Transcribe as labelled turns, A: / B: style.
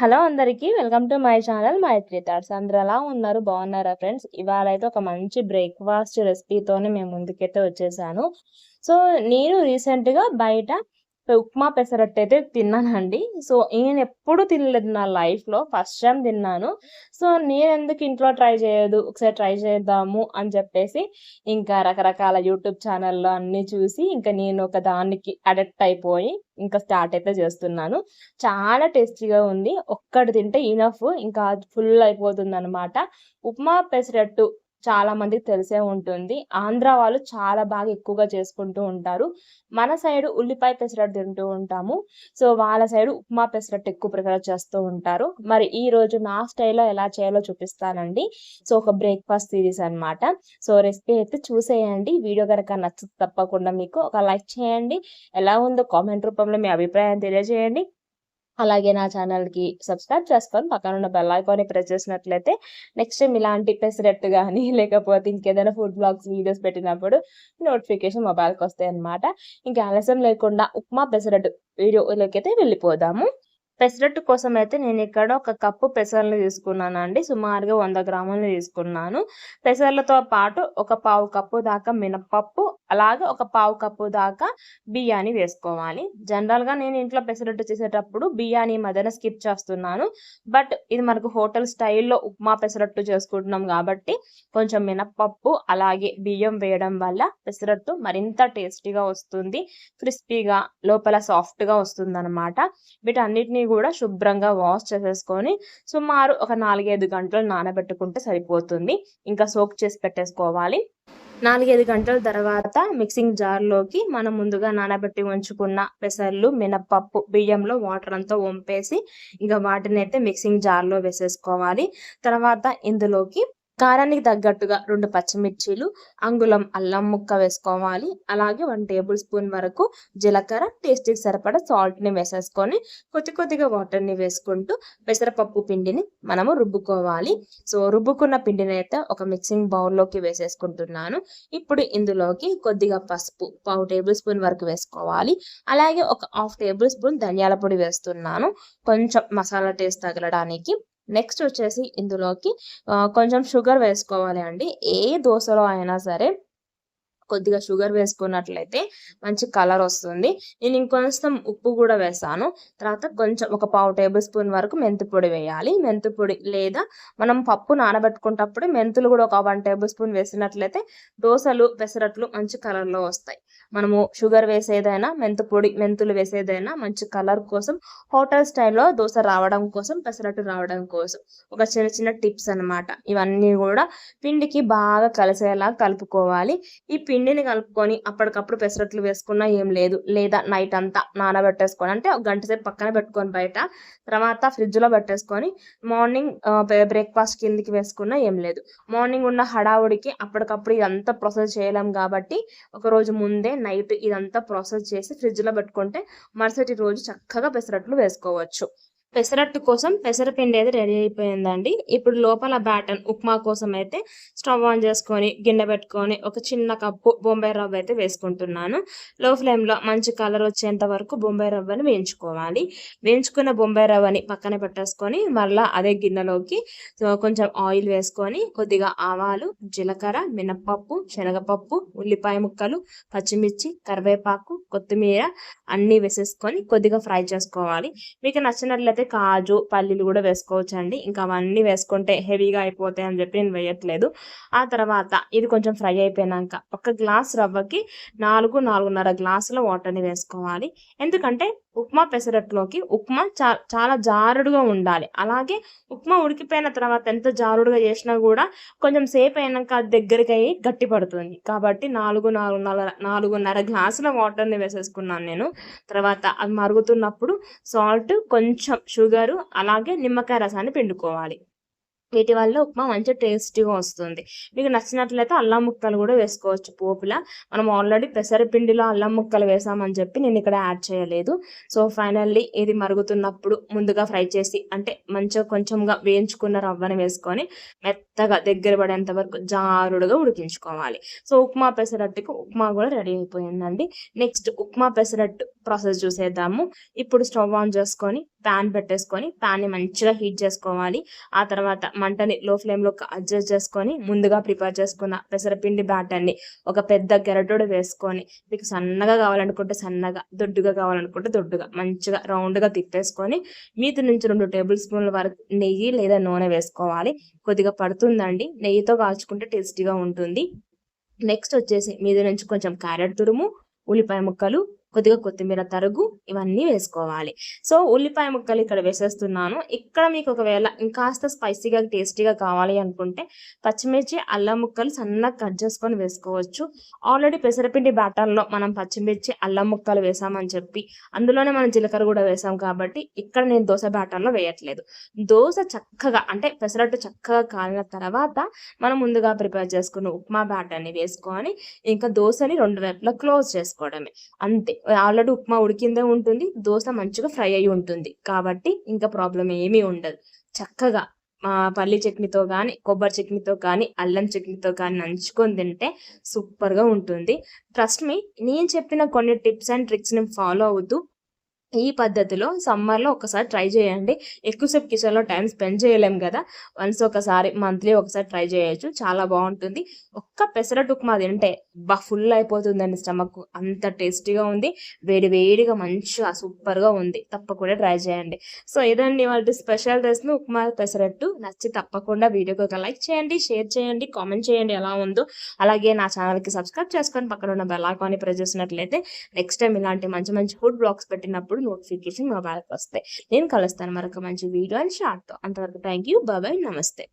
A: Hello అందరికీ welcome to my channel Maithri thoughts. అందరు ఎలా ఉన్నారు? బాగున్నారా ఫ్రెండ్స్? ఇవాళ అయితే ఒక మంచి బ్రేక్ఫాస్ట్ రెసిపీతోనే మేము ముందుకైతే వచ్చేసాను. సో నేను రీసెంట్గా బయట ఉప్మా పెసరట్టు అయితే తిన్నానండి. సో నేను ఎప్పుడు తినలేదు నా లైఫ్లో. ఫస్ట్ టైం తిన్నాను. సో నేను ఎందుకు ఇంట్లో ట్రై చేయదు ఒకసారి ట్రై చేద్దాము అని చెప్పేసి ఇంకా రకరకాల యూట్యూబ్ ఛానల్లో అన్నీ చూసి ఇంకా నేను ఒక దానికి అడెక్ట్ అయిపోయి ఇంకా స్టార్ట్ అయితే చేస్తున్నాను. చాలా టేస్టీగా ఉంది. ఒక్కటి తింటే ఇనఫ్. ఇంకా ఫుల్ అయిపోతుంది అనమాట ఉప్మా పెసరట్టు చాలా మందికి తెలిసే ఉంటుంది. ఆంధ్ర వాళ్ళు చాలా బాగా ఎక్కువగా చేసుకుంటూ ఉంటారు. మన సైడ్ ఉల్లిపాయ పెసరట్టు తింటూ ఉంటాము. సో వాళ్ళ సైడ్ ఉప్మా పెసరట్టు ఎక్కువ ప్రిఫర్ చేస్తూ ఉంటారు. మరి ఈ రోజు నా స్టైల్లో ఎలా చేయాలో చూపిస్తానండి. సో ఒక బ్రేక్ఫాస్ట్ సిరీస్ అనమాట సో రెసిపీ అయితే చూసేయండి. వీడియో కనుక నచ్చదు తప్పకుండా మీకు ఒక లైక్ చేయండి. ఎలా ఉందో కామెంట్ రూపంలో మీ అభిప్రాయం తెలియజేయండి. అలాగే నా ఛానల్కి సబ్స్క్రైబ్ చేసుకొని పక్కన ఉన్న బెల్ ఐకాన్ని ప్రెస్ చేసినట్లయితే నెక్స్ట్ టైం ఇలాంటి పెసరెట్ కానీ లేకపోతే ఇంకేదైనా ఫుడ్ బ్లాగ్స్ వీడియోస్ పెట్టినప్పుడు నోటిఫికేషన్ మొబైల్కి వస్తాయి అనమాట ఇంకా ఆలస్యం లేకుండా ఉప్మా పెసరెట్ వీడియోలోకి అయితే వెళ్ళిపోదాము. పెసరట్టు కోసం అయితే నేను ఇక్కడ ఒక కప్పు పెసర్లు తీసుకున్నాను అండి సుమారుగా వంద గ్రాములు తీసుకున్నాను. పెసర్లతో పాటు ఒక పావు కప్పు దాకా మినపప్పు అలాగే ఒక పావు కప్పు దాకా బియ్యాన్ని వేసుకోవాలి. జనరల్గా నేను ఇంట్లో పెసరట్టు చేసేటప్పుడు బియ్యాన్ని మధ్యన స్కిప్ చేస్తున్నాను. బట్ ఇది మనకు హోటల్ స్టైల్లో ఉప్మా పెసరట్టు చేసుకుంటున్నాం కాబట్టి కొంచెం మినపప్పు అలాగే బియ్యం వేయడం వల్ల పెసరట్టు మరింత టేస్టీగా వస్తుంది. క్రిస్పీగా లోపల సాఫ్ట్గా వస్తుంది అనమాట వీటన్నిటిని కూడా శుభ్రంగా వాష్ చేసేసుకొని సుమారు ఒక నాలుగైదు గంటలు నానబెట్టుకుంటే సరిపోతుంది. ఇంకా సోక్ చేసి పెట్టేసుకోవాలి. నాలుగైదు గంటల తర్వాత మిక్సింగ్ జార్లోకి మనం ముందుగా నానబెట్టి ఉంచుకున్న పెసర్లు మినప్పప్పు బియ్యంలో వాటర్ అంతా వంపేసి ఇంకా వాటిని అయితే మిక్సింగ్ జార్లో వేసేసుకోవాలి. తర్వాత ఇందులోకి కారానికి తగ్గట్టుగా రెండు పచ్చిమిర్చీలు అంగుళం అల్లం ముక్క వేసుకోవాలి. అలాగే వన్ టేబుల్ స్పూన్ వరకు జీలకర్ర టేస్ట్కి సరిపడా సాల్ట్ని వేసేసుకొని కొద్ది కొద్దిగా వాటర్ని వేసుకుంటూ పెసరపప్పు పిండిని మనము రుబ్బుకోవాలి. సో రుబ్బుకున్న పిండిని అయితే ఒక మిక్సింగ్ బౌల్లోకి వేసేసుకుంటున్నాను. ఇప్పుడు ఇందులోకి కొద్దిగా పసుపు పావు టేబుల్ స్పూన్ వరకు వేసుకోవాలి. అలాగే ఒక హాఫ్ టేబుల్ స్పూన్ ధనియాల పొడి వేస్తున్నాను. కొంచెం మసాలా టేస్ట్ తగలడానికి నెక్స్ట్ వచ్చేసి ఇందులోకి కొంచెం షుగర్ వేసుకోవాలి అండి. ఏ దోశలో అయినా సరే కొద్దిగా షుగర్ వేసుకున్నట్లయితే మంచి కలర్ వస్తుంది. నేను ఇంకొంచెం ఉప్పు కూడా వేసాను. తర్వాత కొంచెం ఒక పావు టేబుల్ స్పూన్ వరకు మెంతి పొడి వేయాలి. మెంతి పొడి లేదా మనం పప్పు నానబెట్టుకున్నప్పుడు మెంతులు కూడా ఒక వన్ టేబుల్ స్పూన్ వేసినట్లయితే దోశలు పెసరట్లు మంచి కలర్లో వస్తాయి. మనము షుగర్ వేసేదైనా మెంతి పొడి మెంతులు వేసేదైనా మంచి కలర్ కోసం హోటల్ స్టైల్లో దోశ రావడం కోసం పెసరట్టు రావడం కోసం ఒక చిన్న చిన్న టిప్స్ అనమాట ఇవన్నీ కూడా పిండికి బాగా కలిసేలా కలుపుకోవాలి. ఈ పిండి పిండిని కలుపుకొని అప్పటికప్పుడు పెసరట్లు వేసుకున్నా ఏం లేదు. లేదా నైట్ అంతా నానబెట్టేసుకొని అంటే ఒక గంట సేపు పక్కన పెట్టుకొని బయట తర్వాత ఫ్రిడ్జ్లో పెట్టేసుకొని మార్నింగ్ బ్రేక్ఫాస్ట్ కిందికి వేసుకున్నా ఏం లేదు. మార్నింగ్ ఉన్న హడావుడికి అప్పటికప్పుడు ఇదంతా ప్రాసెస్ చేయలేం కాబట్టి ఒక రోజు ముందే నైట్ ఇదంతా ప్రాసెస్ చేసి ఫ్రిడ్జ్లో పెట్టుకుంటే మరుసటి రోజు చక్కగా పెసరట్లు వేసుకోవచ్చు. పెసరట్టు కోసం పెసరపిండి అయితే రెడీ అయిపోయిందండి. ఇప్పుడు లోపల బ్యాటన్ ఉప్మా కోసం అయితే స్టవ్ ఆన్ చేసుకొని గిన్నె పెట్టుకొని ఒక చిన్న కప్పు బొంబాయి రవ్వ అయితే వేసుకుంటున్నాను. లో ఫ్లేమ్లో మంచి కలర్ వచ్చేంత వరకు బొంబాయి రవ్వని వేయించుకోవాలి. వేయించుకున్న బొంబాయి రవ్వని పక్కన పెట్టేసుకొని మళ్ళీ అదే గిన్నెలోకి కొంచెం ఆయిల్ వేసుకొని కొద్దిగా ఆవాలు జీలకర్ర మినప్పప్పు శనగపప్పు ఉల్లిపాయ ముక్కలు పచ్చిమిర్చి కరివేపాకు కొత్తిమీర అన్నీ వేసేసుకొని కొద్దిగా ఫ్రై చేసుకోవాలి. మీకు నచ్చినట్లయితే అయితే కాజు పల్లీలు కూడా వేసుకోవచ్చు అండి ఇంకా అవన్నీ వేసుకుంటే హెవీగా అయిపోతాయి అని చెప్పి నేను వేయట్లేదు. ఆ తర్వాత ఇది కొంచెం ఫ్రై అయిపోయినాక ఒక గ్లాస్ రవ్వకి నాలుగు నాలుగున్నర గ్లాసుల వాటర్ని వేసుకోవాలి. ఎందుకంటే ఉప్మా పెసరట్లోకి ఉప్మా చా చాలా జారుడుగా ఉండాలి. అలాగే ఉప్మా ఉడికిపోయిన తర్వాత ఎంత జారుడుగా చేసినా కూడా కొంచెం సేపు అయినాక దగ్గరికి అయ్యి గట్టి పడుతుంది. కాబట్టి నాలుగు నాలుగున్నర నాలుగున్నర గ్లాసుల వాటర్ని వేసేసుకున్నాను నేను. తర్వాత అది మరుగుతున్నప్పుడు సాల్ట్ కొంచెం షుగరు అలాగే నిమ్మకాయ రసాన్ని పిండుకోవాలి. వీటి వల్ల ఉప్మా మంచి టేస్టీగా వస్తుంది. మీకు నచ్చినట్లయితే అల్లం ముక్కలు కూడా వేసుకోవచ్చు పోపులా. మనం ఆల్రెడీ పెసరపిండిలో అల్లం ముక్కలు వేసామని చెప్పి నేను ఇక్కడ యాడ్ చేయలేదు. సో ఫైనల్లీ ఇది మరుగుతున్నప్పుడు ముందుగా ఫ్రై చేసి అంటే మంచిగా కొంచెంగా వేయించుకున్న రవ్వని వేసుకొని మెత్త మెత్తగా దగ్గర పడేంత వరకు జారుడుగా ఉడికించుకోవాలి. సో ఉప్మా పెసరట్టుకు ఉప్మా కూడా రెడీ అయిపోయిందండి. నెక్స్ట్ ఉప్మా పెసరట్టు ప్రాసెస్ చూసేద్దాము. ఇప్పుడు స్టవ్ ఆన్ చేసుకొని ప్యాన్ పెట్టేసుకొని ప్యాన్ని మంచిగా హీట్ చేసుకోవాలి. ఆ తర్వాత మంటని లో ఫ్లేమ్లో అడ్జస్ట్ చేసుకొని ముందుగా ప్రిపేర్ చేసుకున్న పెసరపిండి బ్యాటర్ని ఒక పెద్ద గెరటోడు వేసుకొని మీకు సన్నగా కావాలనుకుంటే సన్నగా దొడ్డుగా కావాలనుకుంటే దొడ్డుగా మంచిగా రౌండ్గా తిప్పేసుకొని మీతి నుంచి రెండు టేబుల్ స్పూన్ల వరకు నెయ్యి లేదా నూనె వేసుకోవాలి. కొద్దిగా పడుతుంది పడుతుందండి నెయ్యితో కాల్చుకుంటే టేస్టీగా ఉంటుంది. నెక్స్ట్ వచ్చేసి మీద నుంచి కొంచెం క్యారెట్ తురుము ఉల్లిపాయ ముక్కలు కొద్దిగా కొత్తిమీర తరుగు ఇవన్నీ వేసుకోవాలి. సో ఉల్లిపాయ ముక్కలు ఇక్కడ వేసేస్తున్నాను. ఇక్కడ మీకు ఒకవేళ ఇంకాస్త స్పైసీగా టేస్టీగా కావాలి అనుకుంటే పచ్చిమిర్చి అల్లం ముక్కలు సన్నగా కట్ చేసుకొని వేసుకోవచ్చు. ఆల్రెడీ పెసరపిండి బ్యాటర్లో మనం పచ్చిమిర్చి అల్లం ముక్కలు వేసామని చెప్పి అందులోనే మనం జీలకర్ర కూడా వేసాం కాబట్టి ఇక్కడ నేను దోశ బ్యాటర్లో వేయట్లేదు. దోశ చక్కగా అంటే పెసరట్టు చక్కగా కాలిన తర్వాత మనం ముందుగా ప్రిపేర్ చేసుకున్న ఉప్మా బ్యాటర్ని వేసుకొని ఇంకా దోశని రెండు వైపులా క్లోజ్ చేసుకోవడమే. అంతే. ఆల్రెడీ ఉప్మా ఉడికిందే ఉంటుంది దోశ మంచిగా ఫ్రై అయి ఉంటుంది. కాబట్టి ఇంకా ప్రాబ్లం ఏమీ ఉండదు. చక్కగా పల్లి చట్నీతో కానీ కొబ్బరి చట్నీతో కానీ అల్లం చట్నీతో కానీ నంచుకొని తింటే సూపర్గా ఉంటుంది. ట్రస్ట్ మీ నేను చెప్పిన కొన్ని టిప్స్ అండ్ ట్రిక్స్ని ఫాలో అవుతూ ఈ పద్ధతిలో సమ్మర్లో ఒకసారి ట్రై చేయండి. ఎక్కువసేపు కిచెన్లో టైం స్పెండ్ చేయలేం కదా. వన్స్ ఒకసారి మంత్లీ ఒకసారి ట్రై చేయొచ్చు. చాలా బాగుంటుంది. ఒక్క పెసరట్టు ఉప్మా తింటే బా ఫుల్ అయిపోతుందండి స్టమక్. అంత టేస్టీగా ఉంది. వేడి వేడిగా మంచిగా సూపర్గా ఉంది. తప్పకుండా ట్రై చేయండి. సో ఇదండి వాళ్ళ స్పెషల్ రెసిపీ. ఉప్మా పెసరట్టు నచ్చి తప్పకుండా వీడియోకి ఒక లైక్ చేయండి షేర్ చేయండి కామెంట్ చేయండి ఎలా ఉందో. అలాగే నా ఛానల్కి సబ్స్క్రైబ్ చేసుకొని పక్కన ఉన్న బెల్ ఐకాన్ని ప్రెస్ చేసినట్లయితే నెక్స్ట్ టైం ఇలాంటి మంచి మంచి ఫుడ్ బ్లాగ్స్ పెట్టినప్పుడు నోటిఫికేషన్ మొబైల్కి వస్తాయి. నేను కలుస్తాను మరొక మంచి వీడియో అండ్ షార్ట్తో. అంతవరకు థ్యాంక్ యూ. బాబాయ్ నమస్తే.